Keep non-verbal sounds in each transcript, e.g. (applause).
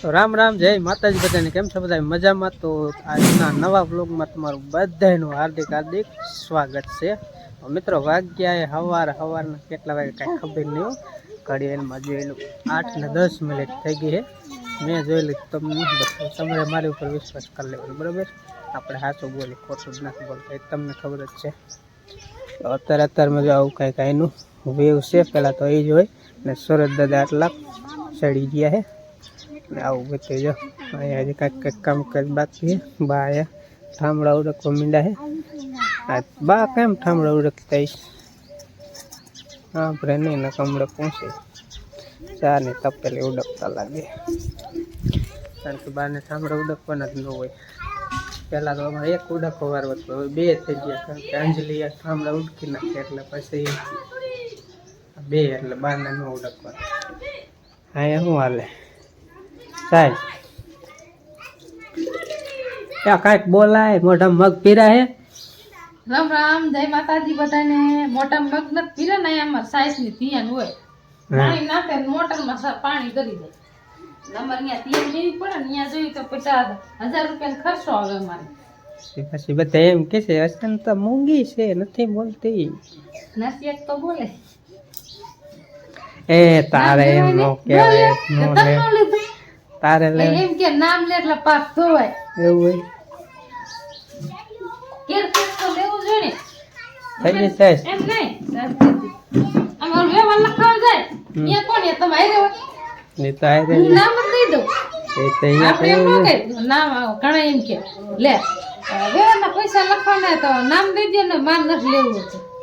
તો રામ રામ, જય માતાજી બધાને. કેમ છો બધા મજામાં? તો આજના નવા બ્લોગમાં તમારું બધાનું હાર્દિક હાર્દિક સ્વાગત છે. મિત્રો વાગ્યા એ હવાર હવારના કેટલા વાગે કાંઈ ખબર નહીં ઘડિયાળમાં જોયેલું આઠ ને દસ મિનિટ થઈ ગઈ છે. મેં જોયેલું તમને, બધું તમારે મારી ઉપર વિશ્વાસ કરી લેવાનો, બરાબર? આપણે સાચું બોલી ખોટું જ નથી બોલતા, એ તમને ખબર જ છે. અત્યારે અત્યારમાં જો આવું કાંઈક અહીંનું વેવ છે, પહેલાં તો એ જ હોય. ને સુરત દાદા આટલા ચડી ગયા છે. આવું બધું જો. અહીંયા હજી કાંઈક કંઈક કામ કરી બાકી બા અહીંયા ઠામડા ઉડકવા મીંડા છે. આ બા કેમ ઠામડા ઉડકતા હા નહીં ને કમળે પહોંચે ચા ને તપેલી ઉડકતા લાગે. કારણ કે બાને ઠામડા ઉડકવાના જ ન હોય. પહેલાં તો અમારે એક ઉડકો વાર વધતો હવે બે થઈ ગયા. કારણ કે અંજલિ ઠામડા ઉડકી નાખે એટલે પછી બે એટલે બાને ન ઉડકવા એ શું હાલે? સાહેબ. ત્યાં કાંઈક બોલાય મોઢા મગ પીરા હે? રામ રામ જય માતાજી બધાને. મોટા મગ નથી પીરે ને એમાં સાઈસની તિયાન હોય પાણી નાખે ને મોટરમાં સા- પાણી કરી દે નંબર અહીંયા તિયાન લેવી પડે ને અહીંયા જોઈ તો પચાસ હજાર રૂપિયા ખર્ચો આવે અમારે. પછી બધા એમ કે છે અસન તો મૂંગી છે નથી બોલતી. નસીહત તો બોલે. એ તારે એમ નો. કહેવાય નો લે. તારે લે એમ કે નામ લે એટલે પાસ ધોવાય એવું હોય. કેર કેર તો લેવું જોઈએ થઈ ગઈ એમ નહીં. આમ ઓલું વ્યવહાર લખાવા જાય. અહીંયા કોણ એ તમે આઈ હોય. એ તો નામ દઈ દો એ તો અહીંયા આપણે એમ ન કહીએ. નામ આવો. ઘણા એમ કે લે વ્યવહારના પૈસા લખવાના તો નામ દઈ દે ને માર નથી લેવું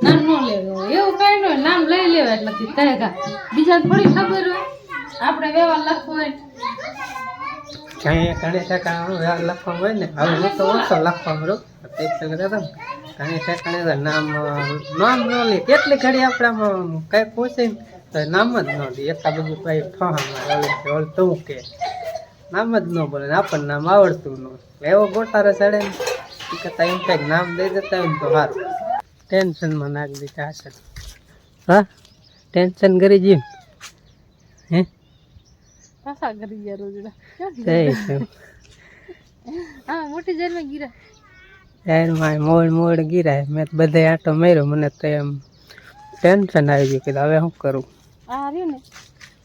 નામ ન લેવું એવું કઈ ન હોય. નામ લઈ લેવા એટલે કહે કા બીજા થોડી ખબર હોય. આપણે વ્યવહાર લખવો હોય. ઘણી ઠેકાણે લખવાનું હોય ને, હવે તો ઓછો લખવાનું રોક પેલા ઘણી ઠેકાણે નામ નામ ન લે. કેટલી ઘડી આપણે કઈ પૂછે તો નામ જ ન દે એકા બધું કઈ ઠોહા આવે કે કે. નામ જ ન બોલે આપણને નામ આવડતું ન એવો ગોટારે ચડે ને કરતાં એમ કંઈક નામ દઈ દેતા ને તો સારું ટેન્શનમાં નાખી દીધા હશે. હા? ટેન્શન કરી જીવ. હે? પાછા કરી ગયા? રોજડા હા મોટી જેલમાં ગીરા. જાહેરમાં મોડ મોડ ગીરાય. મેં બધે આંટો માર્યો મને તો એમ ટેન્શન આવી ગયું. કે હવે શું કરું? આ રહ્યું ને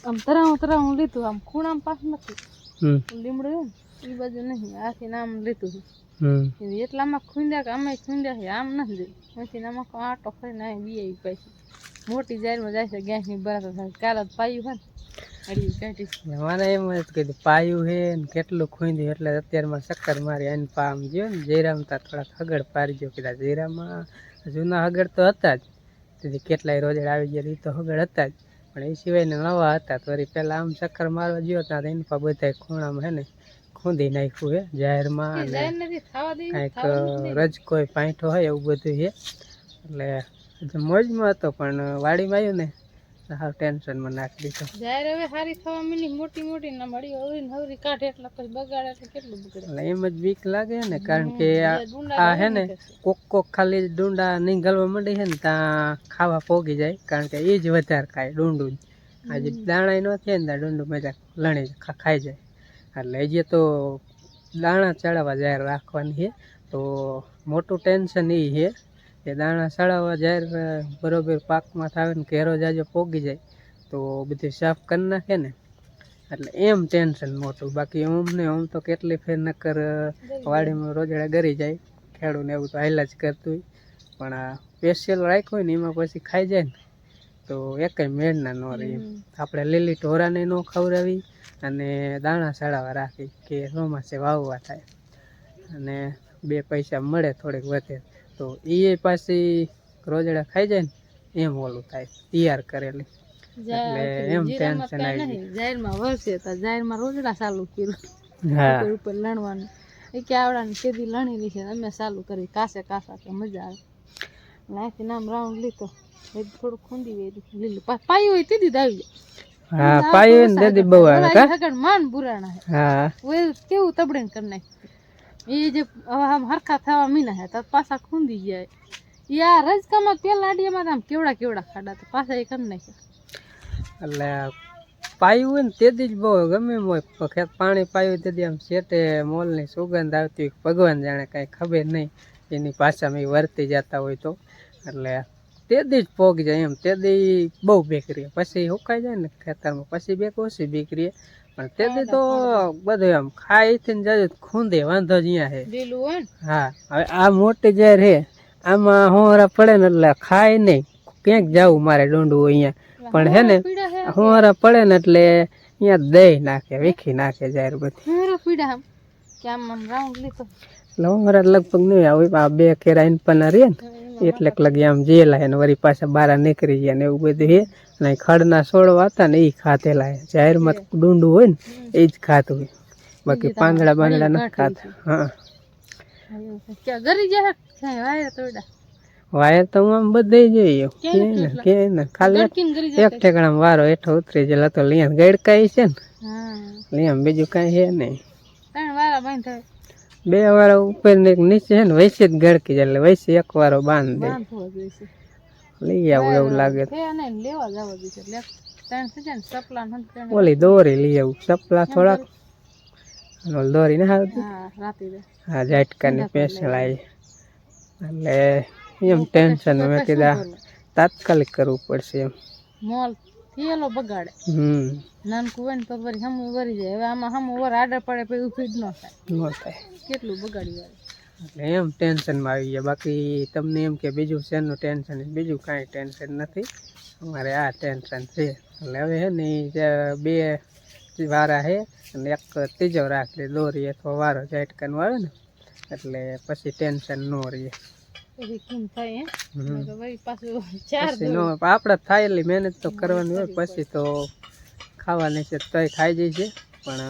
આમ તરાવું તરાવું લીધું. આમ ખૂણામ પાસ નથી. લીમડું એ બાજુ નહીં. આથી નામ લીધું. હમ. એટલામાં ખૂંદ્યા કે અમે ખૂંદ્યા છે આમ નથી જોયું પછી આમાં આટો ફરીને અહીં બી પછી. મોટી જાહેરમાં જાય છે ગેસની બરાબર કાલ જ પાયું હોય ને. મને એમ જ કીધું પાયું હે ને કેટલું ખૂંદ્યું એટલે અત્યારમાં ચક્કર મારી એને પામ ગયો ને જયરામ તા થોડાક હગડ પારી ગયો કીધા. જયરામમાં જૂના હગડ તો હતા જ. તેથી કેટલાય રોજડ આવી ગયા એ તો હગડ હતા જ. પણ એ સિવાયને નવા હતા તો વળી પહેલાં આમ ચક્કર મારવા ગયો ત્યાં એને પા બધા ખૂણામાં હે ને ખૂંદી નાખ્યું હે જાહેરમાં અને રજ કોઈ પાંઠો કાંઈક હોય એવું બધું છે એટલે મોજમાં હતો પણ વાડીમાં આવ્યું ને હાવ ટેન્શનમાં નાખી દીધો. જાહેર હવે સારી થવા મીની મોટી મોટી ના મળી હવરી ને હવરી કાઢે એટલે પછી બગાડે એટલે કેટલું બગડે? એમ જ બીક લાગે ને કારણ કે આ હે ને કોક કોક ખાલી ડુંડા નીંગળવા માંડી છે ને ત્યાં ખાવા પોગી જાય કારણ કે એ જ વધારે ખાય ડુંડું આજે દાણા ન થાય ને ડુંડું મજા લણી ખાઈ જાય. એટલે જે તો દાણા ચડાવવા જાહેર રાખવાની છે તો મોટું ટેન્શન એ છે કે દાણા સડાવવા જાહેર બરોબર પાકમાં થાય ને ઘેરો જાજો પોગી જાય તો બધું સાફ કરી નાખે ને. એટલે એમ ટેન્શન મોટું બાકી ઓમ ને ઓમ તો કેટલી ફેર નક્કર વાડીમાં રોજડા ગરી જાય. ખેડૂને એવું તો હાઈલા જ કરતું હોય. પણ આ સ્પેશિયલ રાખ્યું હોય ને એમાં પછી ખાઈ જાય ને. તો એકેય મેળના ન રહી આપણે લીલી ઢોરાને ન ખવડાવી અને દાણા સડાવવા રાખી કે ચોમાસે વાવવા થાય. અને બે પૈસા મળે થોડીક વધે. તો એ પાછી રોજડા ખાઈ જાય ને એમ ઓલું થાય તૈયાર કરેલી. એટલે એમ ટેન્શન આવી જાહેરમાં વળશે તો જાહેરમાં રોજડા ચાલુ કર્યું. હા. ઉપર લણવાનું. એ કે આવડાની કેદી લણેલી છે અમે ચાલુ કરી કાસે કાસા તો મજા આવે. નાખી નામ રાઉન્ડ લીધો. થોડું ખૂંદી વેરી લીલું પાયું હોય તેથી દીધા આવી હા પાયું ને દેદી બહુ આવે કા? માન બુરાણા હે. કેવું તબડે કરી નાખ્યું એ જે આમ હરખા થવા મીના હે તો પાછા ખૂંદી જાય. યા રજકામાં તેલ લાડીયામાં આમ કેવડા કેવડા ખાડા તો પાછા એ કરી નાખ્યા. એટલે પાયું હોય ને તેથી જ બહુ ગમે ખેત પાણી પાયું તેથી આમ શેટે મોલની સુગંધ આવતી હોય ભગવાન જાણે કાંઈ ખબર નહીં, એની પાછામાં એ વર્તી જતા હોય તો. એટલે તેથી જ પોગ જાય એમ, તેથી બહુ બેકરીએ પછી સુકાઈ જાય ને ખેતરમાં, પછી બેક ઓછી બેકરીએ પણ તેથી તો બધું આમ ખાઈ થી જાય ખૂંદે વાંધો જ અહીંયા છે હા હવે આ મોટી જે છે આમાં હોરા પડે ને એટલે ખાય નહીં. ક્યાંક જવું મારે ડોંડવું અહીંયા. પણ હે ને હોરા પડે ને એટલે અહીંયા દહીં નાખે વીખી નાખે જાહેર બધી. હોરા લગભગ નહીં આવે બે કેરા પણ રહે ને. એટલે લગી આમ જેલા ને વળી પાછા બારા નીકળી ગયા ને એવું બધું છે અને ખડના છોડવા હતા ને એ ખાતેલા છે જાહેરમાં ડુંડું હોય ને એ જ ખાતું હોય બાકી પાંદડા બાંદડા નથી ખાતા. હા. વાયર તો હું આમ બધે જોઈએ કે ને કે ને. ખાલી એક- ઠેકાણામાં વારો હેઠો ઉતરી જેલા તો લીયા ગડકાઈ છે ને. હા. લીયા બીજું કાંઈ છે નહીં. વારા બાંધ બે વાળા ઉપર ને એક નીચે છે ને વૈસે જ ગળકી જાય એટલે વૈસે એક વારો બાંધ દે. લઈ આવું એવું લાગે. સપલા ઓલી દોરી લઈ આવું. ચપલા થોડાક. દોરી? ને હા દે. પેશલ આવી. એટલે એમ ટેન્શન મેં કીધા તાત્કાલિક કરવું પડશે એમ. મોલ થયેલો બગાડે. હમ. નાનકું હોય ને તો વળી હમું વરી જાય. હવે આમાં હમું વર આડે પડે પછી ઊભી જ ન થાય. ન થાય. કેટલું બગાડી વાળે એટલે એમ ટેન્શનમાં આવી ગયા. બાકી તમને એમ કે બીજું શેનું ટેન્શન બીજું કાંઈ ટેન્શન નથી. અમારે આ ટેન્શન છે. એટલે હવે છે ને બે વારા છે અને એક ત્રીજો રાખી દોરી અથવા વારો ઝાટકાનો આવે ને. એટલે પછી ટેન્શન ન રહીએ. પછી થાય એટલી મહેનત તો કરવાની હોય પછી તો ખાવાની છે તોય ખાઈ જાય છે. પણ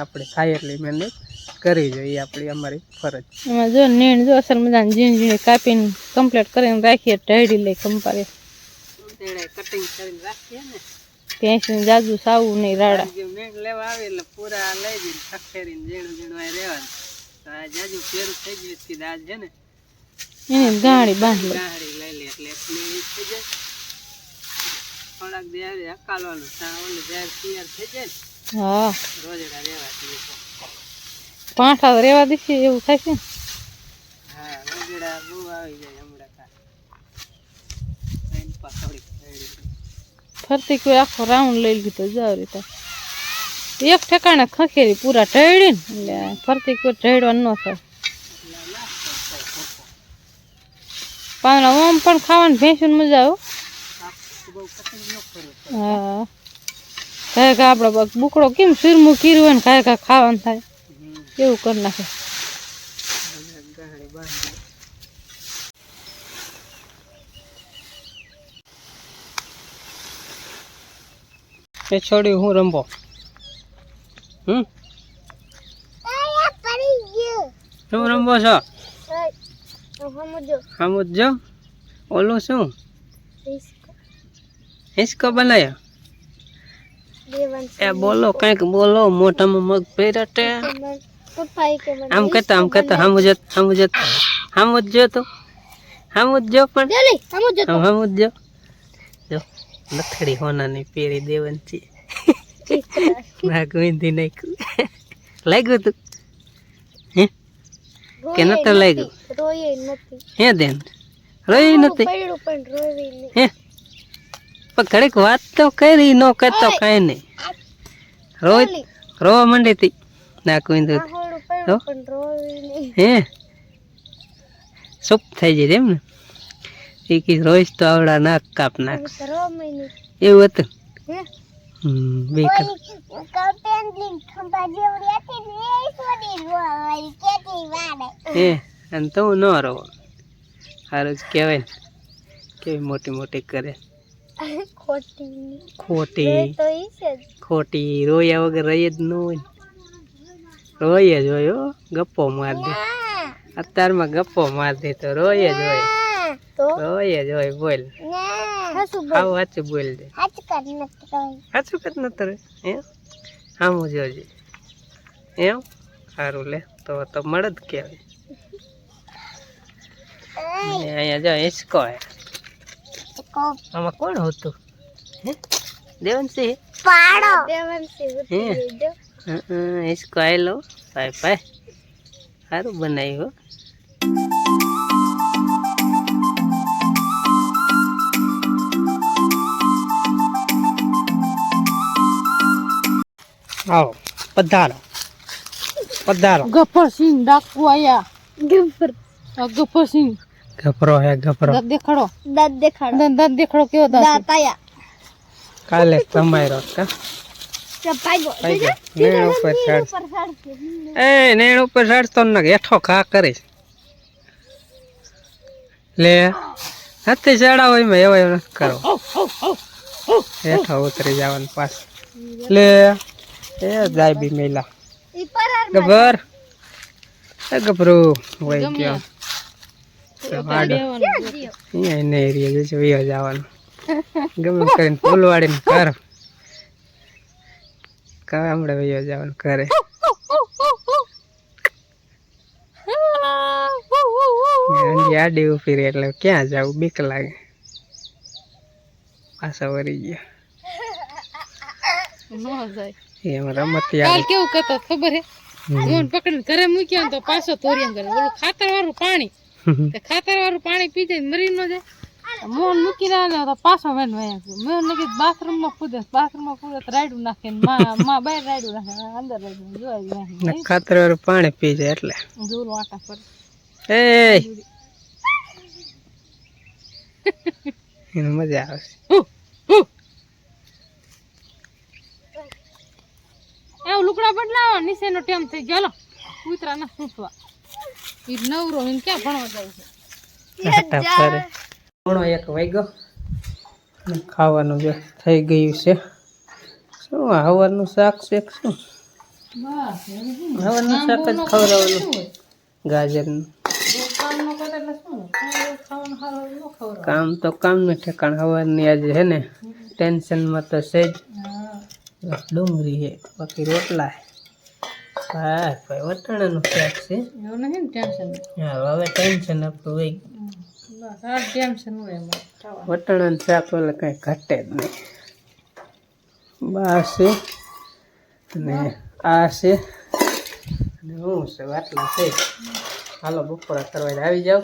આપણે થાય એટલી મહેનત કરવી જોઈએ આપણી અમારી ફરજ. એમાં જો નીણ જો અસર મજાની ઝીણી ઝીણી કાપીને કમ્પ્લીટ કરીને રાખીએ ઢળી લઈ કંપારે કટિંગ કરીને રાખીએ ને. ત્યાંથી જાજુ સાવું નહીં રાડા. મેઘ લેવા આવે એટલે પૂરા લઈ જઈને ખખેરીને ઝીણું ઝીણું રહેવાનું. આ જાજુ પેરું થઈ ગયું છે ને. એની ગાડી બાંધી લે. ગાહડી લઈ લે એટલે એટલી થઈ જાય. થોડાક દે આવે હકાલવાનું ઓલું દેર તૈયાર થઈ જાય ને હા. રોજડા રહેવા દઈએ. પાંઠા રેવા દીધી એવું થાય છે હા રોજડા બહુ આવી જાય હમણાં. ફરતી કોઈ આખો રાઉન્ડ લઈ લીધો જાવ રીતે. એક ઠેકાણે ખખેરી પૂરા ઢળીને એટલે ફરતી કોઈ ઢળવા ન થાય. પાંદડા ઓમ પણ ખાવાની ભેંસું મજા આવે હો. કા આપણે બુકડો કેમ સુરમું કીરું હોય ને કાંઈ કાંઈ ખાવાનું થાય. એવું કરી નાખે. એ છોડી હું રમવો હમ? શું રમવો છો? સમજ ઓલું શું? હિસકો. બનાવ્યો એ બોલો કંઈક બોલો મોઢામાં મગ પહેરટે આમ કહેતા આમ કહેતા સમજ સમજ સમજ તો. સમજ પણ. સમજ જો લથડી હોનાની પહેરી દેવાની છે. નાક વિંધી નાખ્યું. લાગ્યું તું? હે કે નતું લાગ્યું? હે દેન? રોઈ નથી હે? પણ ઘડીક વાત તો કરી ન કરતો કઈ નહીં. રોજ રોવા માંડી હતી નાક વિંધું તો હે? સુપ થઈ જાય એમ ને. એ કે રોજ તો આવડા નાક કાપ નાખ એવું હતું? હમ બીક હે અને તો ન રહો. સારું જ કહેવાય ને. કેવી મોટી મોટી કરે. ખોટી. ખોટી. રોયા વગર રહી જ ન હોય. રોય જ હોય હો ગપ્પો માર દે. અત્યારમાં ગપ્પો માર દે તો રોય જ હોય. રોય જ હોય બોલ. આવું સાચું બોલ દે. સાચું કદ ન તરે એમ? સામું જોજે. એમ? સારું લે. તો તો મળે જ કહેવાય. અહીંયા જો હિંચકો હે. આમાં કોણ હતું? હે? દેવનસિંહ? પાડો. દેવનસિંહ હિંચકો આવેલો ભાઈ ભાઈ. સારું બનાવ્યું હો. આવો પધારો. પધારો. ગફરસિંહ ડાકુ આયા. ગફર ગફરસિંહ. ગપરો હે ગપરો દાંત દેખાડો. દાંત દેખાડો. દાંત દાંત દેખાડો કેવો દાંત દાંત આયા કાલે તમારો કા? નેણ ઉપર ચાડ. એ નેણ ઉપર ચડતો ન હેઠો ઘા કરે લે હાથે ચડાવો એમ એવો કરો. હેઠો ઉતરી જવાનું પાસ લે એ જાય બી મેલા ગબર ગભરું. વહી ગયો. જવાનું. ઘરે. એટલે ક્યાં જવું બીક લાગે. પાછા વરી ગયા. એમાં રમતી આવે કેવું કરતો ખબર હે? મોન પકડીને ઘરે મૂક્યા તો પાછો તોરિયા કરે ઓલું વાળું પાણી. ખાતર વાળું પાણી પી જાય મરી ન જાય. મોન મૂકીને આવે તો પાછો વેન વયા મેં ને કીધું બાથરૂમમાં કૂદે બાથરૂમમાં કૂદે તો રાયડું નાખે માં માં બહાર રાયડું નાખે અંદર રાયડું જોઈ ને ખાતર વાળું પાણી પી જાય એટલે. જોરું આટા પર. એ (laughs) એને મજા આવશે એવું લુકડા બદલાવા નીચેનો ટેમ થઈ ગયો. હાલો કૂતરા ના સૂંચવા ઈ નવરો એને ક્યાં ભણવા જાય છે? ઘણો એક વાગ્યો. અને ખાવાનું જો થઈ ગયું છે. શું હવારનું શાક છે શું? હવારનું શાક જ ખવડાવવાનું. ગાજરનું. કામ ખવડાવે કામ ને ઠેકાણ હવારની આજે છે ને ટેન્શનમાં તો છે જ. હા. ડુંગળી છે બાકી રોટલા છે. હા ભાઈ વટાણાનું શાક છે. એવું નથી ને ટેન્શન હા હવે ટેન્શન આપણું વહી બસ ટેન્શન હોય એમાં. વટાણાનું શાક એટલે કંઈ ઘટે જ નહીં. બા છે અને આ છે. અને હું છે આટલા છે. હાલો બપોરા કરવા આવી જાઓ.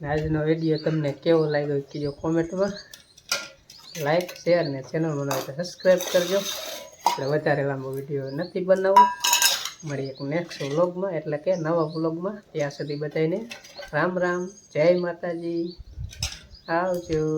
ને આજનો વીડિયો તમને કેવો લાગ્યો કીધો કીજો કોમેન્ટમાં. લાઈક શેર ને ચેનલ બનાવો તો સબસ્ક્રાઈબ કરજો. એટલે વધારે લાંબો વીડિયો નથી બનાવવો. મળી એક નેક્સ્ટ વ્લોગમાં એટલે કે નવા વ્લોગમાં ત્યાં સુધી બધાને રામ રામ, જય માતાજી. આવજો.